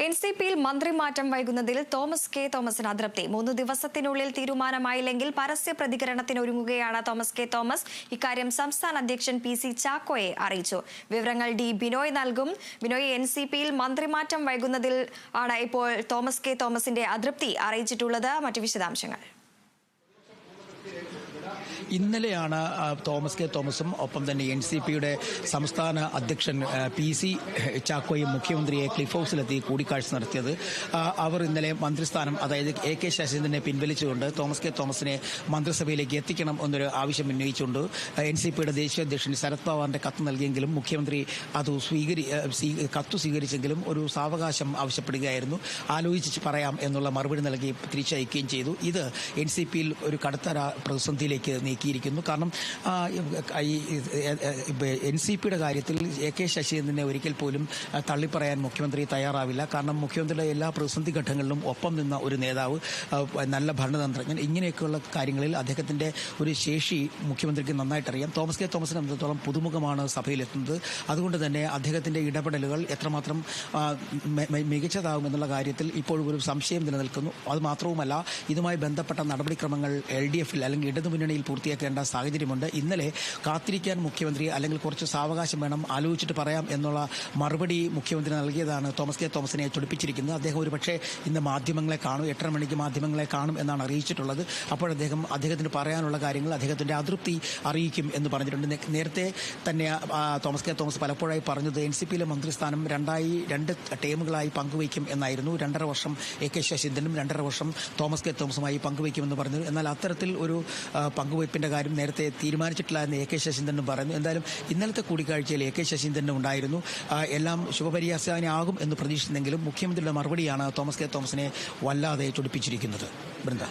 N C പിയിൽ മന്ത്രിമാറ്റം വൈകുന്നതിൽ Thomas K തോമസിന് അതൃപ്തി. മൂന്ന് ദിവസത്തിനുള്ളിൽ തീരുമാനമായില്ലെങ്കിൽ പരസ്യ പ്രതികരണത്തിനൊരുങ്ങുകയാണ് തോമസ് കെ തോമസ്. ഇക്കാര്യം സംസ്ഥാന അധ്യക്ഷൻ പി സി ചാക്കോയെ അറിയിച്ചു. വിവരങ്ങൾ ഡി ബിനോയ് നൽകും. ബിനോയ് എൻ സി പിയിൽ മന്ത്രിമാറ്റം വൈകുന്നതിൽ ആണ് ഇപ്പോൾ തോമസ് കെ തോമസിന്റെ അതൃപ്തി അറിയിച്ചിട്ടുള്ളത്. മറ്റു വിശദാംശങ്ങൾ. ഇന്നലെയാണ് തോമസ് കെ. തോമസും ഒപ്പം തന്നെ എൻ സി പിയുടെ സംസ്ഥാന അധ്യക്ഷൻ പി സി ചാക്കോയും മുഖ്യമന്ത്രിയെ ക്ലിഫ് ഹൗസിലെത്തി കൂടിക്കാഴ്ച നടത്തിയത്. അവർ ഇന്നലെ മന്ത്രിസ്ഥാനം അതായത് എ കെ ശശീന്ദ്രനെ പിൻവലിച്ചുകൊണ്ട് തോമസ് കെ. തോമസിനെ മന്ത്രിസഭയിലേക്ക് എത്തിക്കണം എന്നൊരു ആവശ്യം ഉന്നയിച്ചുകൊണ്ട് എൻ സി പിയുടെ ദേശീയ അധ്യക്ഷൻ ശരത് പവാറിന്റെ കത്ത് നൽകിയെങ്കിലും മുഖ്യമന്ത്രി അത് സ്വീകരി കത്ത് സ്വീകരിച്ചെങ്കിലും ഒരു സാവകാശം ആവശ്യപ്പെടുകയായിരുന്നു. ആലോചിച്ച് പറയാം എന്നുള്ള മറുപടി നൽകി തിരിച്ചയക്കുകയും ചെയ്തു. ഇത് എൻ സി പിയിൽ ഒരു കടുത്ത രാ- പ്രതിസന്ധിയിലേക്ക് നീക്കിയിരിക്കുന്നു. കാരണം ഈ എൻ സി പിയുടെ കാര്യത്തിൽ എ കെ ശശീന്ദ്രനെ ഒരിക്കൽ പോലും തള്ളിപ്പറയാൻ മുഖ്യമന്ത്രി തയ്യാറാവില്ല. കാരണം മുഖ്യമന്ത്രിയുടെ എല്ലാ പ്രതിസന്ധി ഘട്ടങ്ങളിലും ഒപ്പം നിന്ന ഒരു നേതാവ് നല്ല ഭരണതന്ത്രജ്ഞൻ. ഇങ്ങനെയൊക്കെയുള്ള കാര്യങ്ങളിൽ അദ്ദേഹത്തിന്റെ ഒരു ശേഷി മുഖ്യമന്ത്രിക്ക് നന്നായിട്ട് അറിയാം തോമസ് കെ. തോമസിനെ സംബന്ധിച്ചിടത്തോളം പുതുമുഖമാണ് സഭയിലെത്തുന്നത്. അതുകൊണ്ട് തന്നെ അദ്ദേഹത്തിന്റെ ഇടപെടലുകൾ എത്രമാത്രം മികച്ചതാവും മികച്ചതാകുമെന്നുള്ള കാര്യത്തിൽ ഇപ്പോഴും ഒരു സംശയം നിലനിൽക്കുന്നു. അത് മാത്രവുമല്ല ഇതുമായി ബന്ധപ്പെട്ട നടപടിക്രമങ്ങൾ എൽ ഡി എഫിൽ അല്ലെങ്കിൽ ഇടതുമുന്നണിയിൽ പൂർത്തിയാക്കേണ്ട സാഹചര്യമുണ്ട്. ഇന്നലെ കാത്തിരിക്കാൻ മുഖ്യമന്ത്രി അല്ലെങ്കിൽ കുറച്ച് സാവകാശം വേണം ആലോചിച്ചിട്ട് പറയാം എന്നുള്ള മറുപടി മുഖ്യമന്ത്രി നൽകിയതാണ് തോമസ് കെ. തോമസിനെ ചൊടിപ്പിച്ചിരിക്കുന്നത്. അദ്ദേഹം ഒരുപക്ഷെ ഇന്ന് മാധ്യമങ്ങളെ കാണും എട്ടര മണിക്ക് മാധ്യമങ്ങളെ കാണും എന്നാണ് അറിയിച്ചിട്ടുള്ളത്. അപ്പോൾ അദ്ദേഹം അദ്ദേഹത്തിന് പറയാനുള്ള കാര്യങ്ങൾ അദ്ദേഹത്തിന്റെ അതൃപ്തി അറിയിക്കും എന്ന് പറഞ്ഞിട്ടുണ്ട്. നേരത്തെ തന്നെ തോമസ് കെ. തോമസ് പലപ്പോഴായി പറഞ്ഞത് എൻ സി പിയിലെ മന്ത്രിസ്ഥാനം രണ്ടായി രണ്ട് ടേമുകളായി പങ്കുവയ്ക്കും എന്നായിരുന്നു. രണ്ടര വർഷം എ കെ ശശീന്ദ്രനും രണ്ടര വർഷം തോമസ് കെ. തോമസുമായി പങ്കുവയ്ക്കുമെന്ന് പറഞ്ഞു എന്നാൽ അത്തരത്തിൽ ഒരു പങ്കുവയ്പ്പിന്റെ കാര്യം നേരത്തെ തീരുമാനിച്ചിട്ടില്ല എന്ന് എ കെ ശശീന്ദ്രനും പറഞ്ഞു എന്തായാലും ഇന്നലത്തെ കൂടിക്കാഴ്ചയിൽ എ കെ ശശീന്ദ്രനും ഉണ്ടായിരുന്നു. എല്ലാം ശുഭപര്യാസനാകും എന്ന് പ്രതീക്ഷിച്ചെങ്കിലും മുഖ്യമന്ത്രിയുടെ മറുപടിയാണ് തോമസ് കെ തോമസിനെ വല്ലാതെ ചൊടിപ്പിച്ചിരിക്കുന്നത് ബൃന്ദ